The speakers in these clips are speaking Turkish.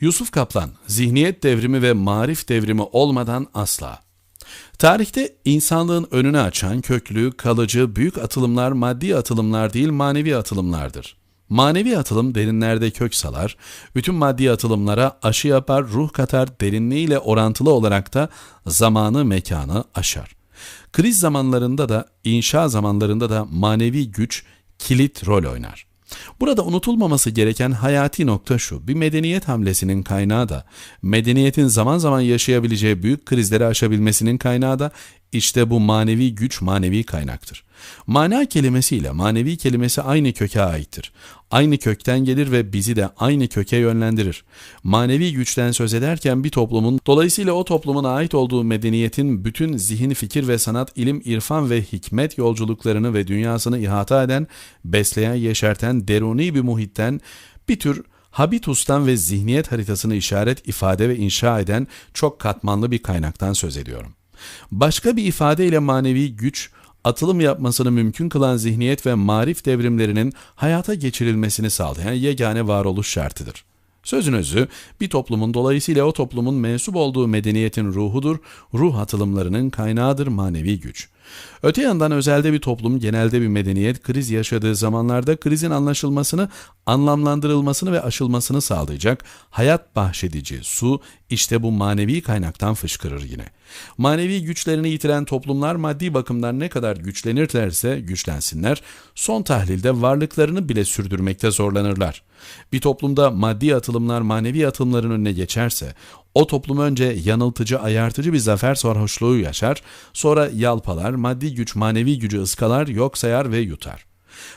Yusuf Kaplan, zihniyet devrimi ve marif devrimi olmadan asla. Tarihte insanlığın önünü açan köklü, kalıcı, büyük atılımlar maddi atılımlar değil manevi atılımlardır. Manevi atılım derinlerde kök salar, bütün maddi atılımlara aşı yapar, ruh katar, derinliğiyle orantılı olarak da zamanı, mekanı aşar. Kriz zamanlarında da, inşa zamanlarında da manevi güç kilit rol oynar. Burada unutulmaması gereken hayati nokta şu, bir medeniyet hamlesinin kaynağı da, medeniyetin zaman zaman yaşayabileceği büyük krizleri aşabilmesinin kaynağı da işte bu manevi güç manevi kaynaktır. Mana kelimesiyle manevi kelimesi aynı köke aittir. Aynı kökten gelir ve bizi de aynı köke yönlendirir. Manevi güçten söz ederken bir toplumun, dolayısıyla o toplumun ait olduğu medeniyetin bütün zihin, fikir ve sanat, ilim, irfan ve hikmet yolculuklarını ve dünyasını ihata eden, besleyen, yeşerten, deruni bir muhitten bir tür habitustan ve zihniyet haritasını işaret, ifade ve inşa eden çok katmanlı bir kaynaktan söz ediyorum. Başka bir ifadeyle manevi güç, atılım yapmasını mümkün kılan zihniyet ve marif devrimlerinin hayata geçirilmesini sağlayan yegane varoluş şartıdır. Sözün özü, bir toplumun dolayısıyla o toplumun mensup olduğu medeniyetin ruhudur, ruh atılımlarının kaynağıdır manevi güç. Öte yandan özelde bir toplum, genelde bir medeniyet kriz yaşadığı zamanlarda krizin anlaşılmasını, anlamlandırılmasını ve aşılmasını sağlayacak hayat bahşedici su işte bu manevi kaynaktan fışkırır yine. Manevi güçlerini yitiren toplumlar maddi bakımdan ne kadar güçlenirlerse güçlensinler, son tahlilde varlıklarını bile sürdürmekte zorlanırlar. Bir toplumda maddi atılımlar manevi atılımların önüne geçerse, o toplum önce yanıltıcı, ayartıcı bir zafer sarhoşluğu yaşar, sonra yalpalar, maddi güç manevi gücü ıskalar, yok sayar ve yutar.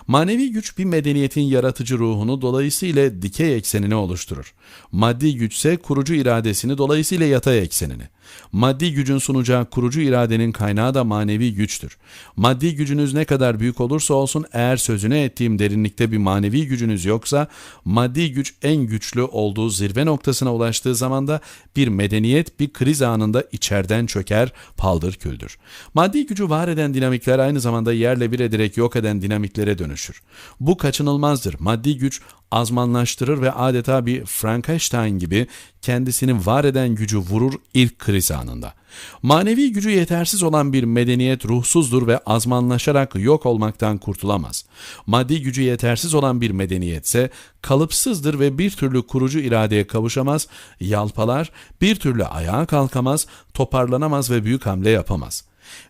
Manevi güç bir medeniyetin yaratıcı ruhunu dolayısıyla dikey eksenini oluşturur. Maddi güçse kurucu iradesini dolayısıyla yatay eksenini. Maddi gücün sunacağı kurucu iradenin kaynağı da manevi güçtür. Maddi gücünüz ne kadar büyük olursa olsun eğer sözüne ettiğim derinlikte bir manevi gücünüz yoksa maddi güç en güçlü olduğu zirve noktasına ulaştığı zaman da bir medeniyet bir kriz anında içerden çöker, paldır küldür. Maddi gücü var eden dinamikler aynı zamanda yerle bir ederek yok eden dinamiklere dönüşür. Bu kaçınılmazdır. Maddi güç azmanlaştırır ve adeta bir Frankenstein gibi kendisini var eden gücü vurur ilk kriz anında. Manevi gücü yetersiz olan bir medeniyet ruhsuzdur ve azmanlaşarak yok olmaktan kurtulamaz. Maddi gücü yetersiz olan bir medeniyetse kalıpsızdır ve bir türlü kurucu iradeye kavuşamaz, yalpalar, bir türlü ayağa kalkamaz, toparlanamaz ve büyük hamle yapamaz.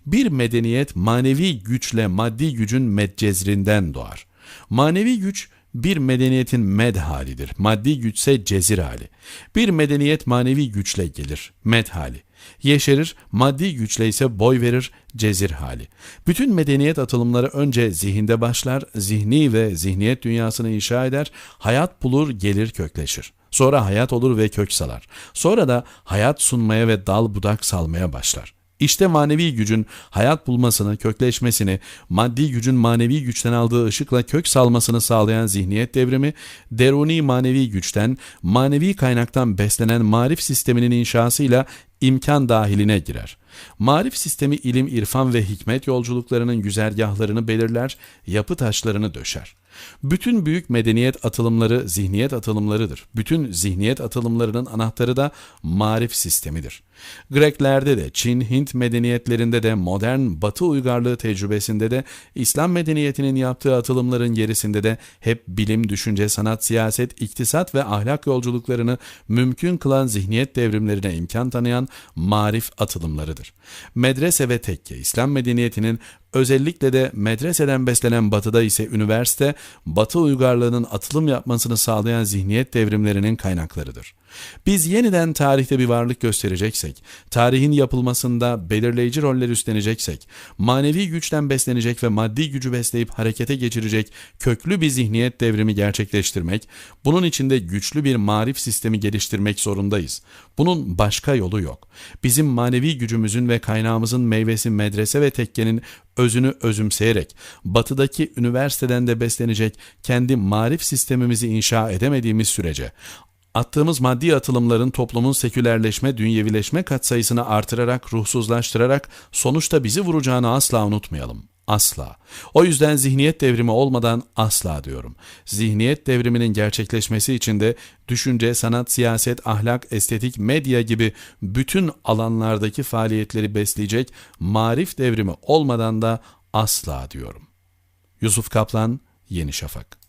Bir medeniyet manevi güçle maddi gücün medcezrinden doğar. Manevi güç bir medeniyetin med halidir. Maddi güçse cezir hali. Bir medeniyet manevi güçle gelir. Med hali. Yeşerir, maddi güçle ise boy verir, cezir hali. Bütün medeniyet atılımları önce zihinde başlar, zihni ve zihniyet dünyasını inşa eder, hayat bulur, gelir, kökleşir. Sonra hayat olur ve kök salar. Sonra da hayat sunmaya ve dal budak salmaya başlar. İşte manevi gücün hayat bulmasını, kökleşmesini, maddi gücün manevi güçten aldığı ışıkla kök salmasını sağlayan zihniyet devrimi, deruni manevi güçten, manevi kaynaktan beslenen marif sisteminin inşasıyla imkan dahiline girer. Marif sistemi ilim, irfan ve hikmet yolculuklarının güzergahlarını belirler, yapı taşlarını döşer. Bütün büyük medeniyet atılımları zihniyet atılımlarıdır. Bütün zihniyet atılımlarının anahtarı da marif sistemidir. Greklerde de, Çin, Hint medeniyetlerinde de, modern Batı uygarlığı tecrübesinde de, İslam medeniyetinin yaptığı atılımların gerisinde de hep bilim, düşünce, sanat, siyaset, iktisat ve ahlak yolculuklarını mümkün kılan zihniyet devrimlerine imkan tanıyan marif atılımlarıdır. Medrese ve tekke, İslam medeniyetinin Özellikle de medreseden beslenen batıda ise üniversite, batı uygarlığının atılım yapmasını sağlayan zihniyet devrimlerinin kaynaklarıdır. Biz yeniden tarihte bir varlık göstereceksek, tarihin yapılmasında belirleyici roller üstleneceksek, manevi güçten beslenecek ve maddi gücü besleyip harekete geçirecek köklü bir zihniyet devrimi gerçekleştirmek, bunun içinde güçlü bir marif sistemi geliştirmek zorundayız. Bunun başka yolu yok. Bizim manevi gücümüzün ve kaynağımızın meyvesi medrese ve tekkenin özünü özümseyerek, batıdaki üniversiteden de beslenecek kendi marif sistemimizi inşa edemediğimiz sürece, attığımız maddi atılımların toplumun sekülerleşme, dünyevileşme katsayısını artırarak, ruhsuzlaştırarak sonuçta bizi vuracağını asla unutmayalım. Asla. O yüzden zihniyet devrimi olmadan asla diyorum. Zihniyet devriminin gerçekleşmesi için de düşünce, sanat, siyaset, ahlak, estetik, medya gibi bütün alanlardaki faaliyetleri besleyecek marif devrimi olmadan da asla diyorum. Yusuf Kaplan, Yeni Şafak